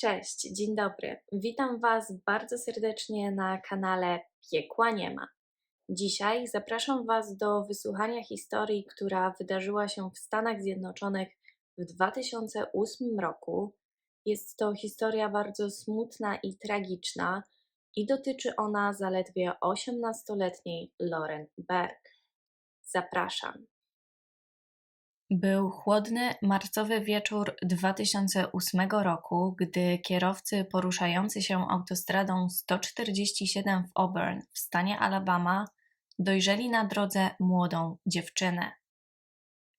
Cześć, dzień dobry. Witam Was bardzo serdecznie na kanale Piekła Nie ma. Dzisiaj zapraszam Was do wysłuchania historii, która wydarzyła się w Stanach Zjednoczonych w 2008 roku. Jest to historia bardzo smutna i tragiczna i dotyczy ona zaledwie 18-letniej Lauren Berg. Zapraszam. Był chłodny, marcowy wieczór 2008 roku, gdy kierowcy poruszający się autostradą 147 w Auburn w stanie Alabama dojrzeli na drodze młodą dziewczynę.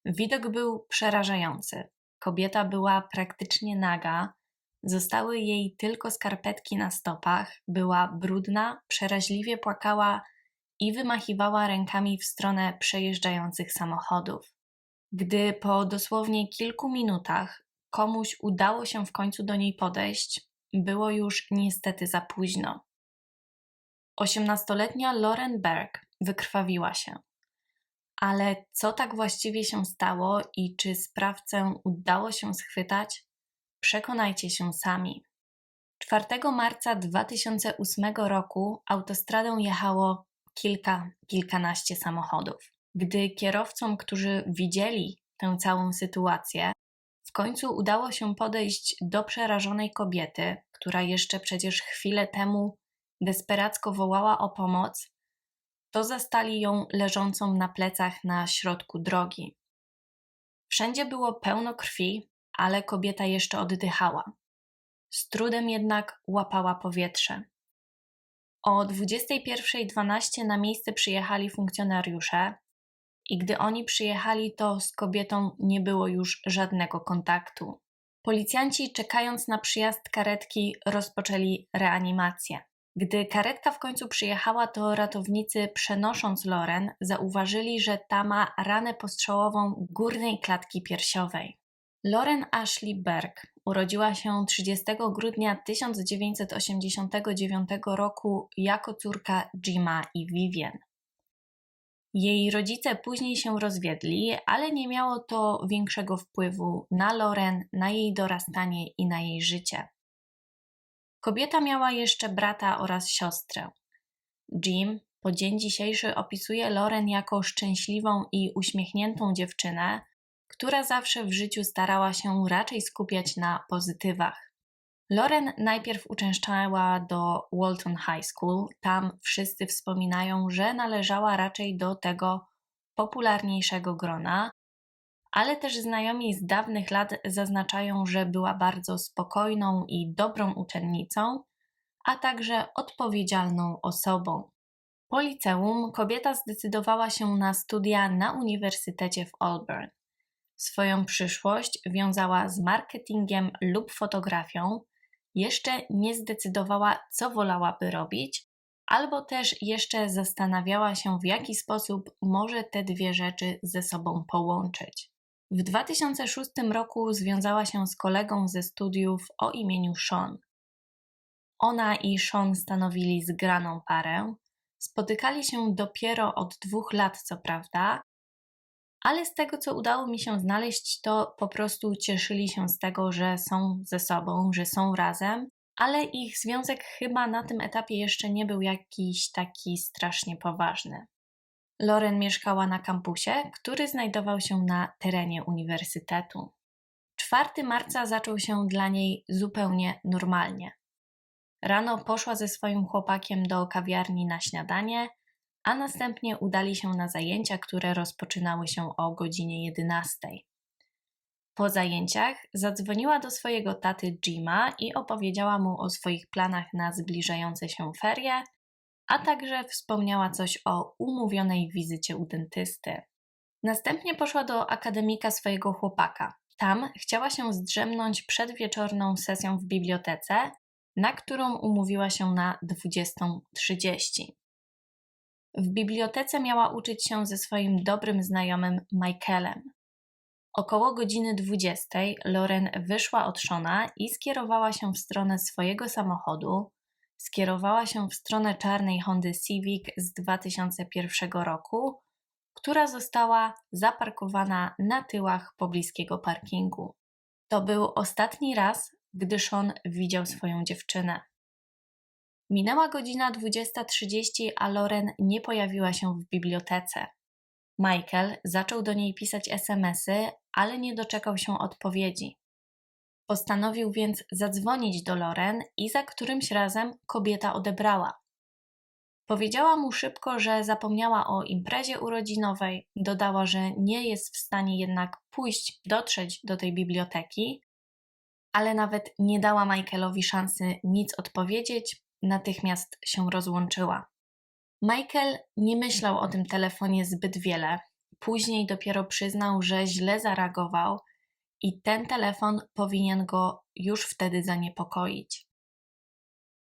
Widok był przerażający. Kobieta była praktycznie naga, zostały jej tylko skarpetki na stopach, była brudna, przeraźliwie płakała i wymachiwała rękami w stronę przejeżdżających samochodów. Gdy po dosłownie kilku minutach komuś udało się w końcu do niej podejść, było już niestety za późno. Osiemnastoletnia Lauren Berg wykrwawiła się. Ale co tak właściwie się stało i czy sprawcę udało się schwytać? Przekonajcie się sami. 4 marca 2008 roku autostradą jechało kilka, kilkanaście samochodów. Gdy kierowcom, którzy widzieli tę całą sytuację, w końcu udało się podejść do przerażonej kobiety, która jeszcze przecież chwilę temu desperacko wołała o pomoc, to zastali ją leżącą na plecach na środku drogi. Wszędzie było pełno krwi, ale kobieta jeszcze oddychała. Z trudem jednak łapała powietrze. O 21.12 na miejsce przyjechali funkcjonariusze, i gdy oni przyjechali, to z kobietą nie było już żadnego kontaktu. Policjanci, czekając na przyjazd karetki, rozpoczęli reanimację. Gdy karetka w końcu przyjechała, to ratownicy, przenosząc Loren, zauważyli, że ta ma ranę postrzałową górnej klatki piersiowej. Loren Ashley Berg urodziła się 30 grudnia 1989 roku jako córka Jima i Vivian. Jej rodzice później się rozwiedli, ale nie miało to większego wpływu na Loren, na jej dorastanie i na jej życie. Kobieta miała jeszcze brata oraz siostrę. Jim po dzień dzisiejszy opisuje Loren jako szczęśliwą i uśmiechniętą dziewczynę, która zawsze w życiu starała się raczej skupiać na pozytywach. Loren najpierw uczęszczała do Walton High School. Tam wszyscy wspominają, że należała raczej do tego popularniejszego grona, ale też znajomi z dawnych lat zaznaczają, że była bardzo spokojną i dobrą uczennicą, a także odpowiedzialną osobą. Po liceum kobieta zdecydowała się na studia na Uniwersytecie w Auburn. Swoją przyszłość wiązała z marketingiem lub fotografią, jeszcze nie zdecydowała, co wolałaby robić, albo też jeszcze zastanawiała się, w jaki sposób może te dwie rzeczy ze sobą połączyć. W 2006 roku związała się z kolegą ze studiów o imieniu Sean. Ona i Sean stanowili zgraną parę. Spotykali się dopiero od dwóch lat, co prawda, ale z tego, co udało mi się znaleźć, to po prostu cieszyli się z tego, że są ze sobą, że są razem, ale ich związek chyba na tym etapie jeszcze nie był jakiś taki strasznie poważny. Loren mieszkała na kampusie, który znajdował się na terenie uniwersytetu. 4 marca zaczął się dla niej zupełnie normalnie. Rano poszła ze swoim chłopakiem do kawiarni na śniadanie, a następnie udali się na zajęcia, które rozpoczynały się o godzinie 11. Po zajęciach zadzwoniła do swojego taty Jima i opowiedziała mu o swoich planach na zbliżające się ferie, a także wspomniała coś o umówionej wizycie u dentysty. Następnie poszła do akademika swojego chłopaka. Tam chciała się zdrzemnąć przed wieczorną sesją w bibliotece, na którą umówiła się na 20.30. W bibliotece miała uczyć się ze swoim dobrym znajomym Michaelem. Około godziny 20 Loren wyszła od Shona i skierowała się w stronę swojego samochodu. Skierowała się w stronę czarnej Hondy Civic z 2001 roku, która została zaparkowana na tyłach pobliskiego parkingu. To był ostatni raz, gdy Sean widział swoją dziewczynę. Minęła godzina 20.30, a Loren nie pojawiła się w bibliotece. Michael zaczął do niej pisać SMSy, ale nie doczekał się odpowiedzi. Postanowił więc zadzwonić do Loren i za którymś razem kobieta odebrała. Powiedziała mu szybko, że zapomniała o imprezie urodzinowej, dodała, że nie jest w stanie jednak pójść, dotrzeć do tej biblioteki, ale nawet nie dała Michaelowi szansy nic odpowiedzieć, natychmiast się rozłączyła. Michael nie myślał o tym telefonie zbyt wiele. Później dopiero przyznał, że źle zareagował i ten telefon powinien go już wtedy zaniepokoić.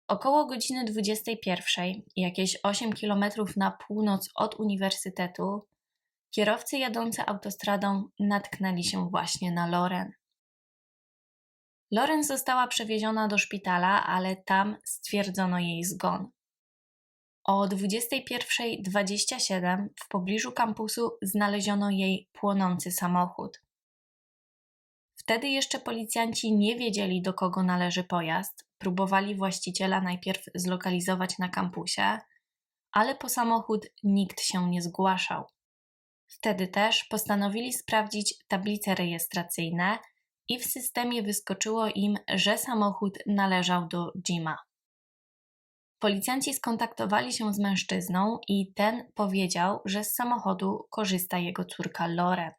Około godziny 21, jakieś 8 km na północ od uniwersytetu, kierowcy jadący autostradą natknęli się właśnie na Loren. Loren została przewieziona do szpitala, ale tam stwierdzono jej zgon. O 21.27 w pobliżu kampusu znaleziono jej płonący samochód. Wtedy jeszcze policjanci nie wiedzieli, do kogo należy pojazd. Próbowali właściciela najpierw zlokalizować na kampusie, ale po samochód nikt się nie zgłaszał. Wtedy też postanowili sprawdzić tablice rejestracyjne i w systemie wyskoczyło im, że samochód należał do Jima. Policjanci skontaktowali się z mężczyzną i ten powiedział, że z samochodu korzysta jego córka Loren.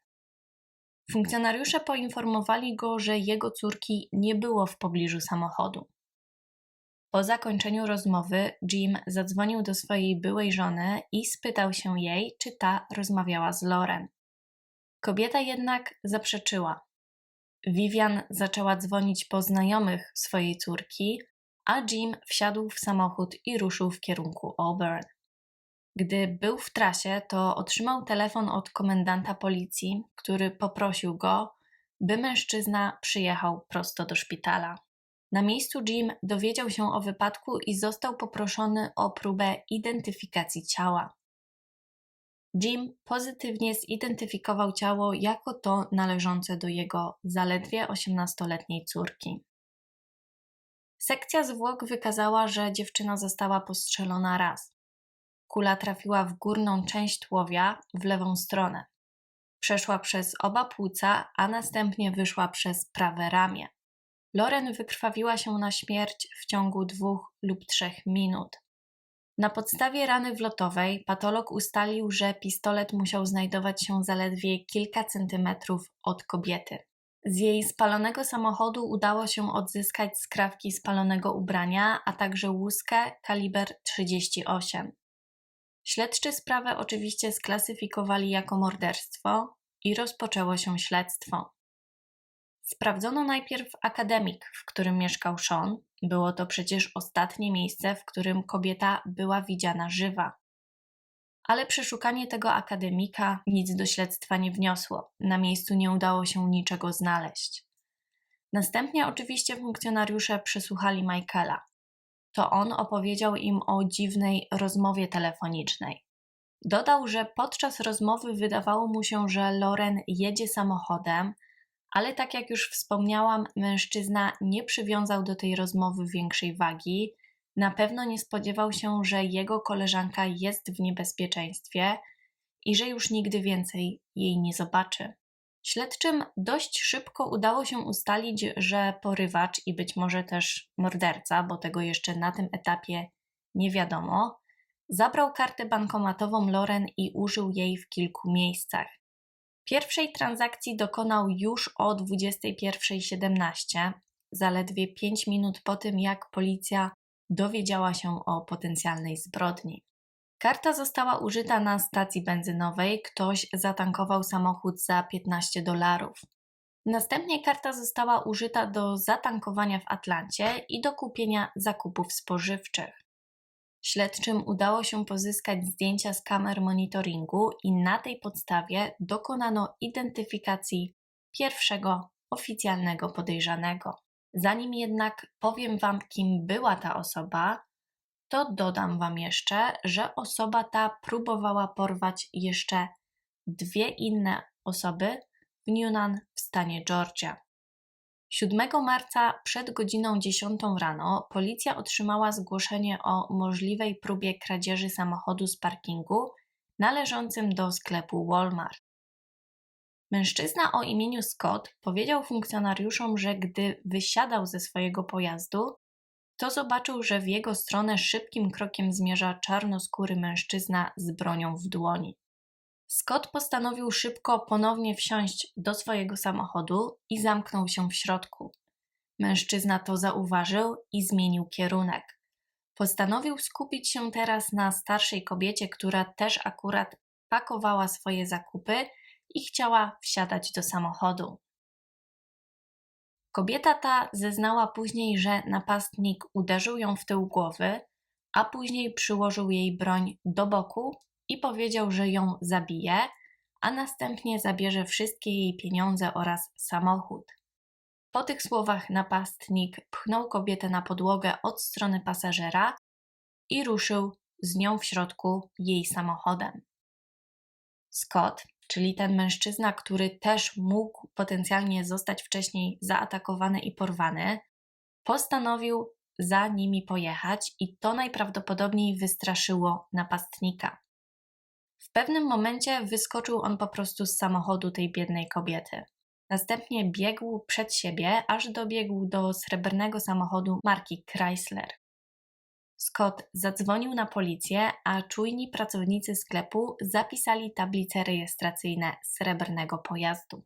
Funkcjonariusze poinformowali go, że jego córki nie było w pobliżu samochodu. Po zakończeniu rozmowy Jim zadzwonił do swojej byłej żony i spytał się jej, czy ta rozmawiała z Loren. Kobieta jednak zaprzeczyła. Vivian zaczęła dzwonić po znajomych swojej córki, a Jim wsiadł w samochód i ruszył w kierunku Auburn. Gdy był w trasie, to otrzymał telefon od komendanta policji, który poprosił go, by mężczyzna przyjechał prosto do szpitala. Na miejscu Jim dowiedział się o wypadku i został poproszony o próbę identyfikacji ciała. Jim pozytywnie zidentyfikował ciało jako to należące do jego zaledwie 18-letniej córki. Sekcja zwłok wykazała, że dziewczyna została postrzelona raz. Kula trafiła w górną część tułowia, w lewą stronę. Przeszła przez oba płuca, a następnie wyszła przez prawe ramię. Loren wykrwawiła się na śmierć w ciągu dwóch lub trzech minut. Na podstawie rany wlotowej patolog ustalił, że pistolet musiał znajdować się zaledwie kilka centymetrów od kobiety. Z jej spalonego samochodu udało się odzyskać skrawki spalonego ubrania, a także łuskę kaliber 38. Śledczy sprawę oczywiście sklasyfikowali jako morderstwo i rozpoczęło się śledztwo. Sprawdzono najpierw akademik, w którym mieszkał Sean. Było to przecież ostatnie miejsce, w którym kobieta była widziana żywa. Ale przeszukanie tego akademika nic do śledztwa nie wniosło. Na miejscu nie udało się niczego znaleźć. Następnie oczywiście funkcjonariusze przesłuchali Michaela to on opowiedział im o dziwnej rozmowie telefonicznej. Dodał, że podczas rozmowy wydawało mu się, że Loren jedzie samochodem, ale tak jak już wspomniałam, mężczyzna nie przywiązał do tej rozmowy większej wagi. Na pewno nie spodziewał się, że jego koleżanka jest w niebezpieczeństwie i że już nigdy więcej jej nie zobaczy. Śledczym dość szybko udało się ustalić, że porywacz i być może też morderca, bo tego jeszcze na tym etapie nie wiadomo, zabrał kartę bankomatową Loren i użył jej w kilku miejscach. Pierwszej transakcji dokonał już o 21.17, zaledwie 5 minut po tym, jak policja dowiedziała się o potencjalnej zbrodni. Karta została użyta na stacji benzynowej, ktoś zatankował samochód za 15 dolarów. Następnie karta została użyta do zatankowania w Atlancie i do kupienia zakupów spożywczych. Śledczym udało się pozyskać zdjęcia z kamer monitoringu i na tej podstawie dokonano identyfikacji pierwszego oficjalnego podejrzanego. Zanim jednak powiem Wam, kim była ta osoba, to dodam Wam jeszcze, że osoba ta próbowała porwać jeszcze dwie inne osoby w Newnan w stanie Georgia. 7 marca przed godziną 10 rano policja otrzymała zgłoszenie o możliwej próbie kradzieży samochodu z parkingu należącym do sklepu Walmart. Mężczyzna o imieniu Scott powiedział funkcjonariuszom, że gdy wysiadał ze swojego pojazdu, to zobaczył, że w jego stronę szybkim krokiem zmierza czarnoskóry mężczyzna z bronią w dłoni. Scott postanowił szybko ponownie wsiąść do swojego samochodu i zamknął się w środku. Mężczyzna to zauważył i zmienił kierunek. Postanowił skupić się teraz na starszej kobiecie, która też akurat pakowała swoje zakupy i chciała wsiadać do samochodu. Kobieta ta zeznała później, że napastnik uderzył ją w tył głowy, a później przyłożył jej broń do boku i powiedział, że ją zabije, a następnie zabierze wszystkie jej pieniądze oraz samochód. Po tych słowach napastnik pchnął kobietę na podłogę od strony pasażera i ruszył z nią w środku jej samochodem. Scott, czyli ten mężczyzna, który też mógł potencjalnie zostać wcześniej zaatakowany i porwany, postanowił za nimi pojechać i to najprawdopodobniej wystraszyło napastnika. W pewnym momencie wyskoczył on po prostu z samochodu tej biednej kobiety. Następnie biegł przed siebie, aż dobiegł do srebrnego samochodu marki Chrysler. Scott zadzwonił na policję, a czujni pracownicy sklepu zapisali tablice rejestracyjne srebrnego pojazdu.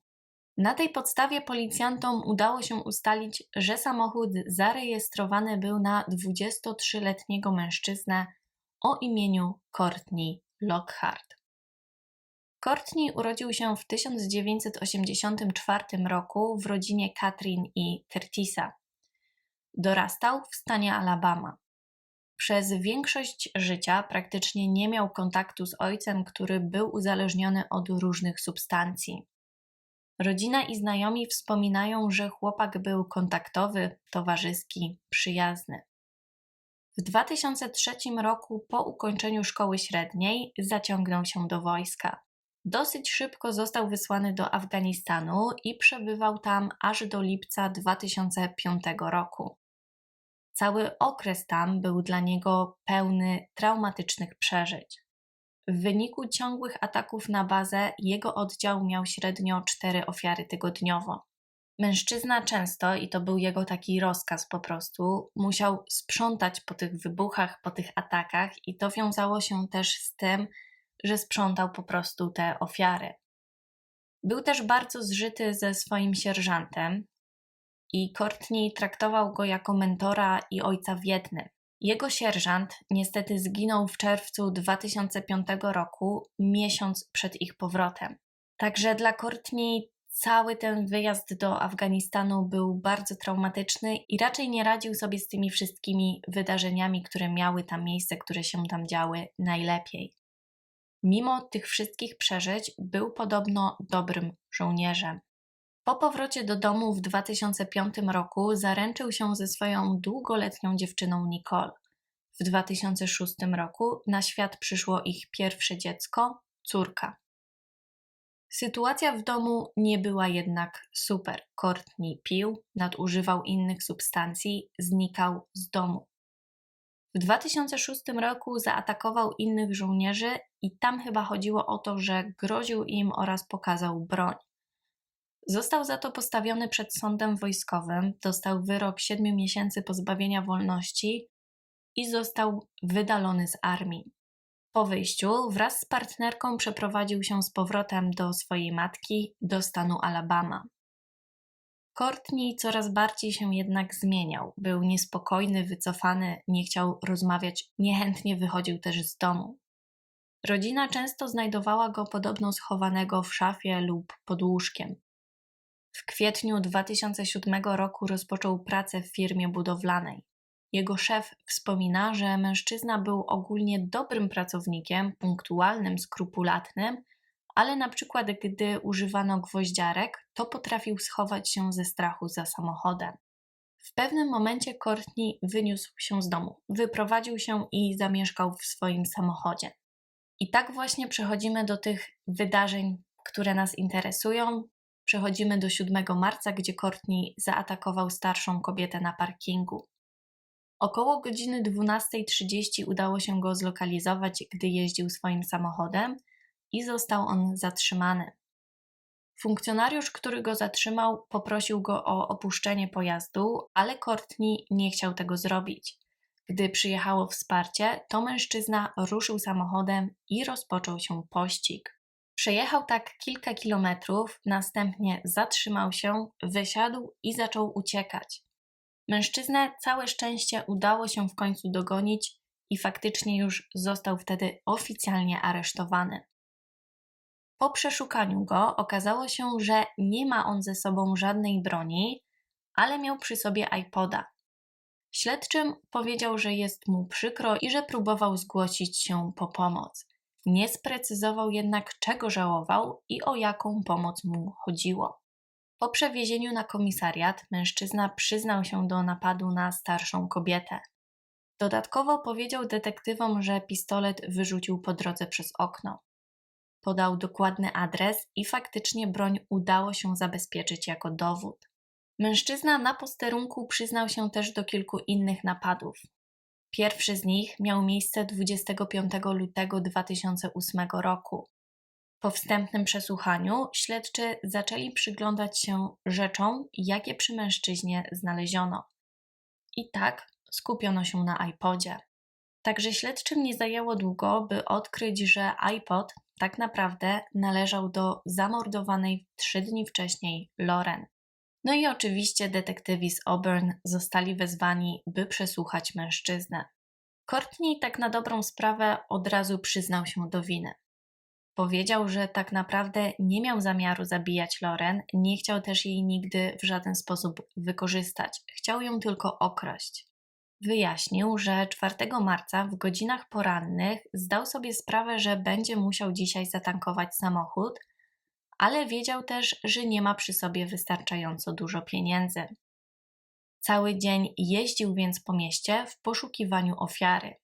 Na tej podstawie policjantom udało się ustalić, że samochód zarejestrowany był na 23-letniego mężczyznę o imieniu Courtney Lockhart. Courtney urodził się w 1984 roku w rodzinie Katrin i Curtisa. Dorastał w stanie Alabama. Przez większość życia praktycznie nie miał kontaktu z ojcem, który był uzależniony od różnych substancji. Rodzina i znajomi wspominają, że chłopak był kontaktowy, towarzyski, przyjazny. W 2003 roku, po ukończeniu szkoły średniej, zaciągnął się do wojska. Dosyć szybko został wysłany do Afganistanu i przebywał tam aż do lipca 2005 roku. Cały okres tam był dla niego pełny traumatycznych przeżyć. W wyniku ciągłych ataków na bazę jego oddział miał średnio cztery ofiary tygodniowo. Mężczyzna często, i to był jego taki rozkaz po prostu, musiał sprzątać po tych wybuchach, po tych atakach, i to wiązało się też z tym, że sprzątał po prostu te ofiary. Był też bardzo zżyty ze swoim sierżantem i Courtney traktował go jako mentora i ojca w jednym. Jego sierżant niestety zginął w czerwcu 2005 roku, miesiąc przed ich powrotem. Także dla Courtney cały ten wyjazd do Afganistanu był bardzo traumatyczny i raczej nie radził sobie z tymi wszystkimi wydarzeniami, które miały tam miejsce, które się tam działy najlepiej. Mimo tych wszystkich przeżyć, był podobno dobrym żołnierzem. Po powrocie do domu w 2005 roku zaręczył się ze swoją długoletnią dziewczyną Nicole. W 2006 roku na świat przyszło ich pierwsze dziecko, córka. Sytuacja w domu nie była jednak super. Courtney pił, nadużywał innych substancji, znikał z domu. W 2006 roku zaatakował innych żołnierzy i tam chyba chodziło o to, że groził im oraz pokazał broń. Został za to postawiony przed sądem wojskowym, dostał wyrok 7 miesięcy pozbawienia wolności i został wydalony z armii. Po wyjściu wraz z partnerką przeprowadził się z powrotem do swojej matki, do stanu Alabama. Courtney coraz bardziej się jednak zmieniał. Był niespokojny, wycofany, nie chciał rozmawiać, niechętnie wychodził też z domu. Rodzina często znajdowała go podobno schowanego w szafie lub pod łóżkiem. W kwietniu 2007 roku rozpoczął pracę w firmie budowlanej. Jego szef wspomina, że mężczyzna był ogólnie dobrym pracownikiem, punktualnym, skrupulatnym, ale na przykład gdy używano gwoździarek, to potrafił schować się ze strachu za samochodem. W pewnym momencie Courtney wyniósł się z domu, wyprowadził się i zamieszkał w swoim samochodzie. I tak właśnie przechodzimy do tych wydarzeń, które nas interesują, Przechodzimy do 7 marca, gdzie Courtney zaatakował starszą kobietę na parkingu. Około godziny 12.30 udało się go zlokalizować, gdy jeździł swoim samochodem i został on zatrzymany. Funkcjonariusz, który go zatrzymał, poprosił go o opuszczenie pojazdu, ale Courtney nie chciał tego zrobić. Gdy przyjechało wsparcie, to mężczyzna ruszył samochodem i rozpoczął się pościg. Przejechał tak kilka kilometrów, następnie zatrzymał się, wysiadł i zaczął uciekać. Mężczyznę całe szczęście udało się w końcu dogonić i faktycznie już został wtedy oficjalnie aresztowany. Po przeszukaniu go okazało się, że nie ma on ze sobą żadnej broni, ale miał przy sobie iPoda. Śledczym powiedział, że jest mu przykro i że próbował zgłosić się po pomoc. Nie sprecyzował jednak, czego żałował i o jaką pomoc mu chodziło. Po przewiezieniu na komisariat mężczyzna przyznał się do napadu na starszą kobietę. Dodatkowo powiedział detektywom, że pistolet wyrzucił po drodze przez okno. Podał dokładny adres i faktycznie broń udało się zabezpieczyć jako dowód. Mężczyzna na posterunku przyznał się też do kilku innych napadów. Pierwszy z nich miał miejsce 25 lutego 2008 roku. Po wstępnym przesłuchaniu śledczy zaczęli przyglądać się rzeczom, jakie przy mężczyźnie znaleziono. I tak skupiono się na iPodzie. Także śledczym nie zajęło długo, by odkryć, że iPod tak naprawdę należał do zamordowanej trzy dni wcześniej Loren. No i oczywiście detektywi z Auburn zostali wezwani, by przesłuchać mężczyznę. Courtney tak na dobrą sprawę od razu przyznał się do winy. Powiedział, że tak naprawdę nie miał zamiaru zabijać Loren, nie chciał też jej nigdy w żaden sposób wykorzystać, chciał ją tylko okraść. Wyjaśnił, że 4 marca w godzinach porannych zdał sobie sprawę, że będzie musiał dzisiaj zatankować samochód, ale wiedział też, że nie ma przy sobie wystarczająco dużo pieniędzy. Cały dzień jeździł więc po mieście w poszukiwaniu ofiary.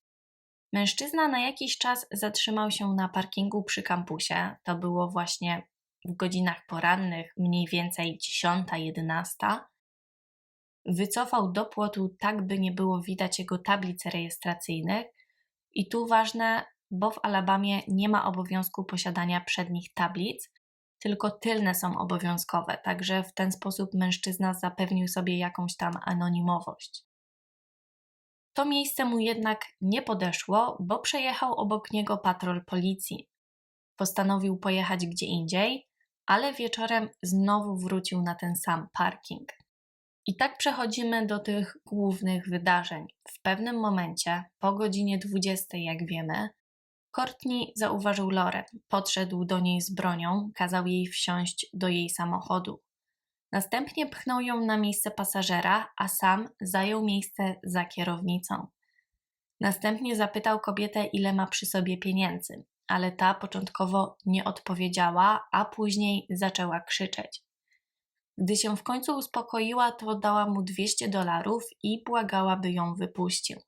Mężczyzna na jakiś czas zatrzymał się na parkingu przy kampusie. To było właśnie w godzinach porannych, mniej więcej 10-11. Wycofał do płotu tak, by nie było widać jego tablic rejestracyjnych. I tu ważne, bo w Alabamie nie ma obowiązku posiadania przednich tablic, tylko tylne są obowiązkowe, także w ten sposób mężczyzna zapewnił sobie jakąś tam anonimowość. To miejsce mu jednak nie podeszło, bo przejechał obok niego patrol policji. Postanowił pojechać gdzie indziej, ale wieczorem znowu wrócił na ten sam parking. I tak przechodzimy do tych głównych wydarzeń. W pewnym momencie, po godzinie 20, jak wiemy, Courtney zauważył Lorę, podszedł do niej z bronią, kazał jej wsiąść do jej samochodu. Następnie pchnął ją na miejsce pasażera, a sam zajął miejsce za kierownicą. Następnie zapytał kobietę, ile ma przy sobie pieniędzy, ale ta początkowo nie odpowiedziała, a później zaczęła krzyczeć. Gdy się w końcu uspokoiła, to dała mu 200 dolarów i błagała, by ją wypuścił.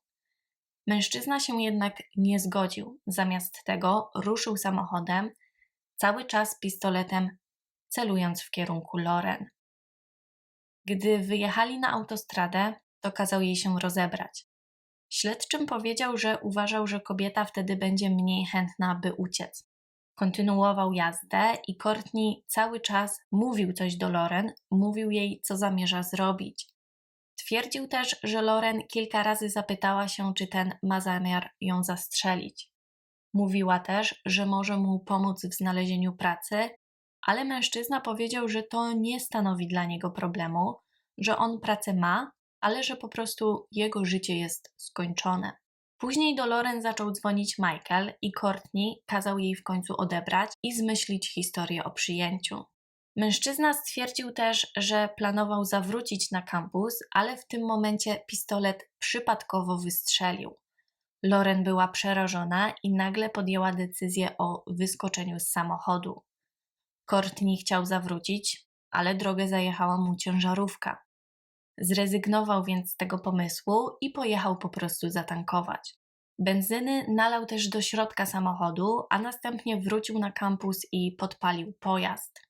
Mężczyzna się jednak nie zgodził. Zamiast tego ruszył samochodem, cały czas pistoletem celując w kierunku Loren. Gdy wyjechali na autostradę, to kazał jej się rozebrać. Śledczym powiedział, że uważał, że kobieta wtedy będzie mniej chętna, by uciec. Kontynuował jazdę i Courtney cały czas mówił coś do Loren, mówił jej, co zamierza zrobić. Twierdził też, że Loren kilka razy zapytała się, czy ten ma zamiar ją zastrzelić. Mówiła też, że może mu pomóc w znalezieniu pracy, ale mężczyzna powiedział, że to nie stanowi dla niego problemu, że on pracę ma, ale że po prostu jego życie jest skończone. Później do Loren zaczął dzwonić Michael i Courtney kazał jej w końcu odebrać i zmyślić historię o przyjęciu. Mężczyzna stwierdził też, że planował zawrócić na kampus, ale w tym momencie pistolet przypadkowo wystrzelił. Loren była przerażona i nagle podjęła decyzję o wyskoczeniu z samochodu. Courtney chciał zawrócić, ale drogę zajechała mu ciężarówka. Zrezygnował więc z tego pomysłu i pojechał po prostu zatankować. Benzyny nalał też do środka samochodu, a następnie wrócił na kampus i podpalił pojazd.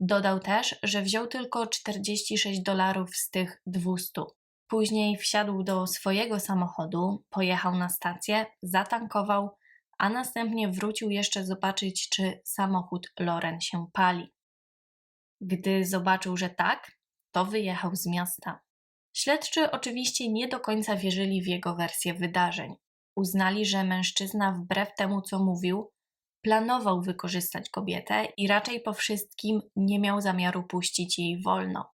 Dodał też, że wziął tylko 46 dolarów z tych 200. Później wsiadł do swojego samochodu, pojechał na stację, zatankował, a następnie wrócił jeszcze zobaczyć, czy samochód Loren się pali. Gdy zobaczył, że tak, to wyjechał z miasta. Śledczy oczywiście nie do końca wierzyli w jego wersję wydarzeń. Uznali, że mężczyzna, wbrew temu co mówił, planował wykorzystać kobietę i raczej po wszystkim nie miał zamiaru puścić jej wolno.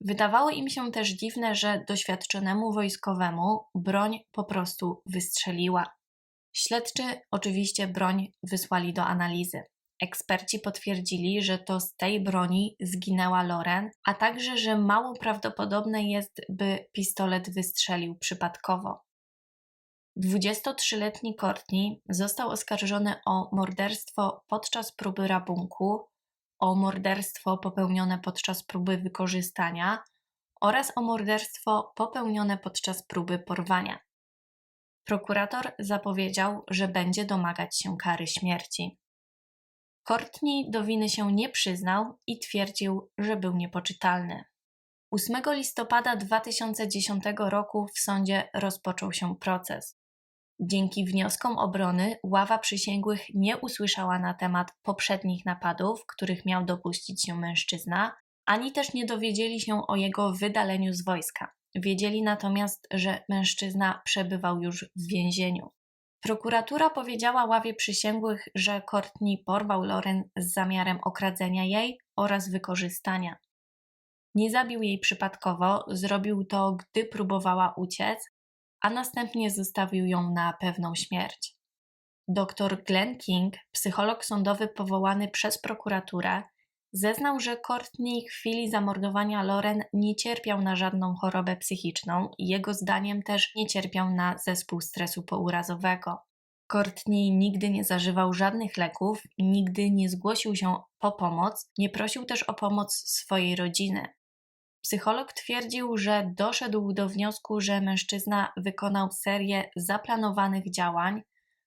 Wydawało im się też dziwne, że doświadczonemu wojskowemu broń po prostu wystrzeliła. Śledczy oczywiście broń wysłali do analizy. Eksperci potwierdzili, że to z tej broni zginęła Loren, a także, że mało prawdopodobne jest, by pistolet wystrzelił przypadkowo. 23-letni Courtney został oskarżony o morderstwo podczas próby rabunku, o morderstwo popełnione podczas próby wykorzystania oraz o morderstwo popełnione podczas próby porwania. Prokurator zapowiedział, że będzie domagać się kary śmierci. Courtney do winy się nie przyznał i twierdził, że był niepoczytalny. 8 listopada 2010 roku w sądzie rozpoczął się proces. Dzięki wnioskom obrony ława przysięgłych nie usłyszała na temat poprzednich napadów, których miał dopuścić się mężczyzna, ani też nie dowiedzieli się o jego wydaleniu z wojska. Wiedzieli natomiast, że mężczyzna przebywał już w więzieniu. Prokuratura powiedziała ławie przysięgłych, że Courtney porwał Loren z zamiarem okradzenia jej oraz wykorzystania. Nie zabił jej przypadkowo, zrobił to, gdy próbowała uciec, a następnie zostawił ją na pewną śmierć. Dr Glenn King, psycholog sądowy powołany przez prokuraturę, zeznał, że Courtney w chwili zamordowania Loren nie cierpiał na żadną chorobę psychiczną i jego zdaniem też nie cierpiał na zespół stresu pourazowego. Courtney nigdy nie zażywał żadnych leków, nigdy nie zgłosił się po pomoc, nie prosił też o pomoc swojej rodziny. Psycholog twierdził, że doszedł do wniosku, że mężczyzna wykonał serię zaplanowanych działań,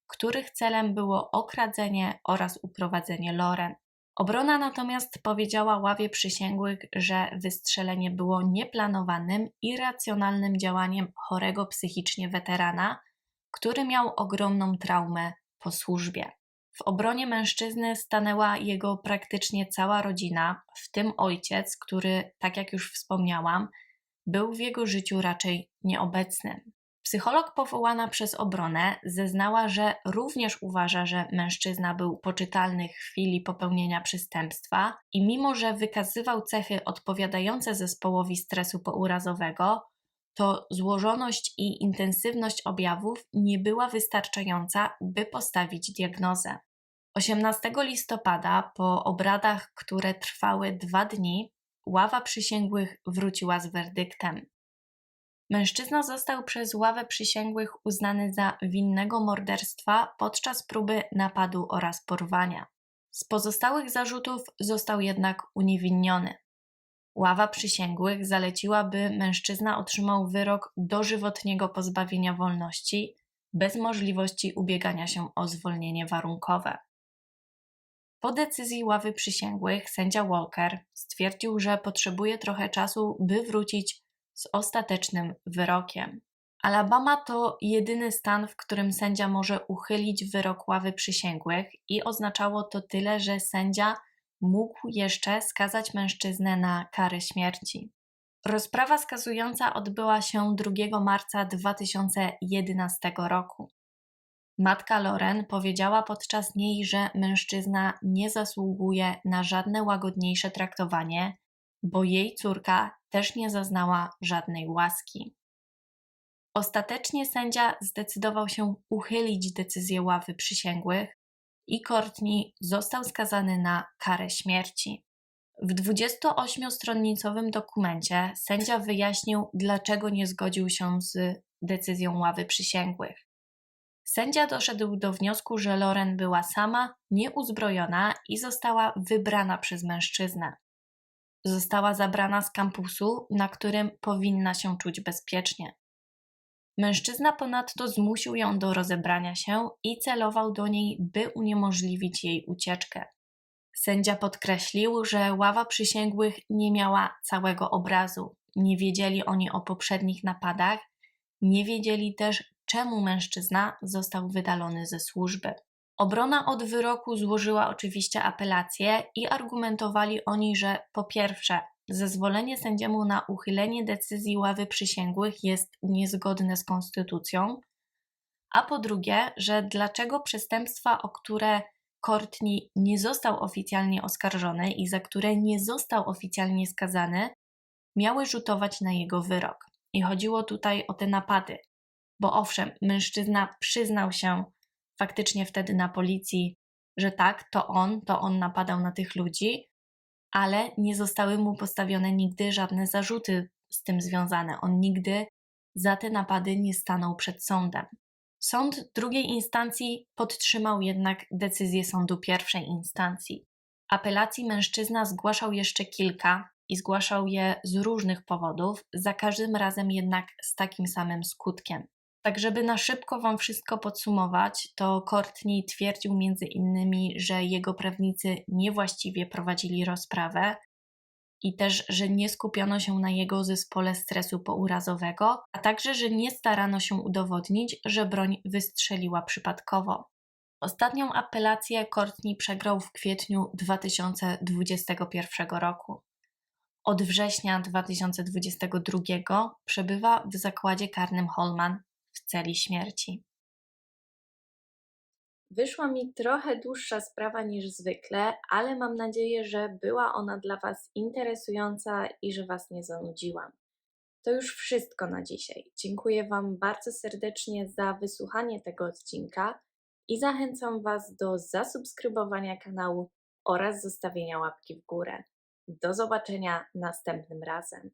których celem było okradzenie oraz uprowadzenie Loren. Obrona natomiast powiedziała ławie przysięgłych, że wystrzelenie było nieplanowanym, irracjonalnym działaniem chorego psychicznie weterana, który miał ogromną traumę po służbie. W obronie mężczyzny stanęła jego praktycznie cała rodzina, w tym ojciec, który, tak jak już wspomniałam, był w jego życiu raczej nieobecny. Psycholog powołana przez obronę zeznała, że również uważa, że mężczyzna był poczytalny w chwili popełnienia przestępstwa i mimo, że wykazywał cechy odpowiadające zespołowi stresu pourazowego, to złożoność i intensywność objawów nie była wystarczająca, by postawić diagnozę. 18 listopada, po obradach, które trwały dwa dni, ława przysięgłych wróciła z werdyktem. Mężczyzna został przez ławę przysięgłych uznany za winnego morderstwa podczas próby napadu oraz porwania. Z pozostałych zarzutów został jednak uniewinniony. Ława przysięgłych zaleciła, by mężczyzna otrzymał wyrok dożywotniego pozbawienia wolności bez możliwości ubiegania się o zwolnienie warunkowe. Po decyzji ławy przysięgłych sędzia Walker stwierdził, że potrzebuje trochę czasu, by wrócić z ostatecznym wyrokiem. Alabama to jedyny stan, w którym sędzia może uchylić wyrok ławy przysięgłych, i oznaczało to tyle, że sędzia mógł jeszcze skazać mężczyznę na karę śmierci. Rozprawa skazująca odbyła się 2 marca 2011 roku. Matka Loren powiedziała podczas niej, że mężczyzna nie zasługuje na żadne łagodniejsze traktowanie, bo jej córka też nie zaznała żadnej łaski. Ostatecznie sędzia zdecydował się uchylić decyzję ławy przysięgłych i Courtney został skazany na karę śmierci. W 28-stronnicowym dokumencie sędzia wyjaśnił, dlaczego nie zgodził się z decyzją ławy przysięgłych. Sędzia doszedł do wniosku, że Loren była sama, nieuzbrojona i została wybrana przez mężczyznę. Została zabrana z kampusu, na którym powinna się czuć bezpiecznie. Mężczyzna ponadto zmusił ją do rozebrania się i celował do niej, by uniemożliwić jej ucieczkę. Sędzia podkreślił, że ława przysięgłych nie miała całego obrazu. Nie wiedzieli oni o poprzednich napadach, nie wiedzieli też, czemu mężczyzna został wydalony ze służby. Obrona od wyroku złożyła oczywiście apelację i argumentowali oni, że po pierwsze, zezwolenie sędziemu na uchylenie decyzji ławy przysięgłych jest niezgodne z konstytucją, a po drugie, że dlaczego przestępstwa, o które Courtney nie został oficjalnie oskarżony i za które nie został oficjalnie skazany, miały rzutować na jego wyrok. I chodziło tutaj o te napady, bo owszem, mężczyzna przyznał się faktycznie wtedy na policji, że tak, to on, to on napadał na tych ludzi, ale nie zostały mu postawione nigdy żadne zarzuty z tym związane. On nigdy za te napady nie stanął przed sądem. Sąd drugiej instancji podtrzymał jednak decyzję sądu pierwszej instancji. Apelacji mężczyzna zgłaszał jeszcze kilka i zgłaszał je z różnych powodów, za każdym razem jednak z takim samym skutkiem. Tak, żeby na szybko Wam wszystko podsumować, to Courtney twierdził między innymi, że jego prawnicy niewłaściwie prowadzili rozprawę i też, że nie skupiono się na jego zespole stresu pourazowego, a także, że nie starano się udowodnić, że broń wystrzeliła przypadkowo. Ostatnią apelację Courtney przegrał w kwietniu 2021 roku. Od września 2022 przebywa w zakładzie karnym Holman w celi śmierci. Wyszła mi trochę dłuższa sprawa niż zwykle, ale mam nadzieję, że była ona dla Was interesująca i że Was nie zanudziłam. To już wszystko na dzisiaj. Dziękuję Wam bardzo serdecznie za wysłuchanie tego odcinka i zachęcam Was do zasubskrybowania kanału oraz zostawienia łapki w górę. Do zobaczenia następnym razem.